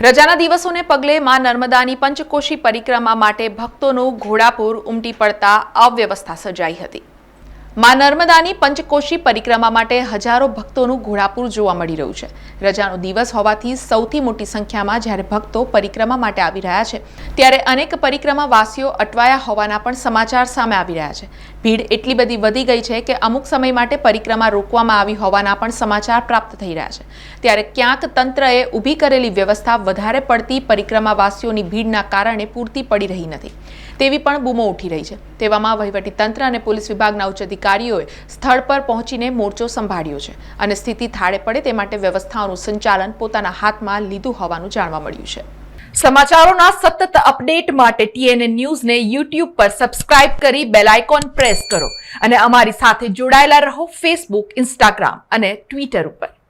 રજાના દિવસોને પગલે માં નર્મદાની પંચકોશી પરિક્રમા માટે ભક્તોનું ઘોડાપુર ઉમટી પડતા અવ્યવસ્થા સર્જાઈ હતી. માં નર્મદાની પંચકોશી પરિક્રમા માટે હજારો ભક્તોનું ઘોડાપુર જોવા મળી રહ્યું છે. રજાનો દિવસ હોવાથી સૌથી મોટી સંખ્યામાં જ્યારે ભક્તો પરિક્રમા માટે આવી રહ્યા છે, ત્યારે અનેક પરિક્રમાવાસીઓ અટવાયા હોવાના પણ સમાચાર સામે આવી રહ્યા છે. ભીડ એટલી બધી વધી ગઈ છે કે અમુક સમય માટે પરિક્રમા રોકવામાં આવી હોવાના પણ સમાચાર પ્રાપ્ત થઈ રહ્યા છે. ત્યારે ક્યાંક તંત્રએ ઊભી કરેલી વ્યવસ્થા વધારે પડતી પરિક્રમાવાસીઓની ભીડના કારણે પૂરતી પડી રહી નથી. તેવી પણ બૂમો ઉઠી રહી છે. તેવામાં વહીવટી તંત્ર અને પોલીસ વિભાગના ઉચ્ચ અધિકારીઓએ સ્થળ પર પહોંચીને મોરચો સંભાળ્યો છે અને સ્થિતિ થાળે પડે તે માટે વ્યવસ્થાઓનું સંચાલન પોતાના હાથમાં લીધું હોવાનું જાણવા મળ્યું છે. સમાચારોના સતત અપડેટ માટે ટીએનએ ન્યૂઝને યુટ્યુબ પર સબસ્ક્રાઇબ કરી બેલ આઇકોન પ્રેસ કરો અને અમારી સાથે જોડાયેલા રહો ફેસબુક, ઇન્સ્ટાગ્રામ અને ટ્વિટર ઉપર.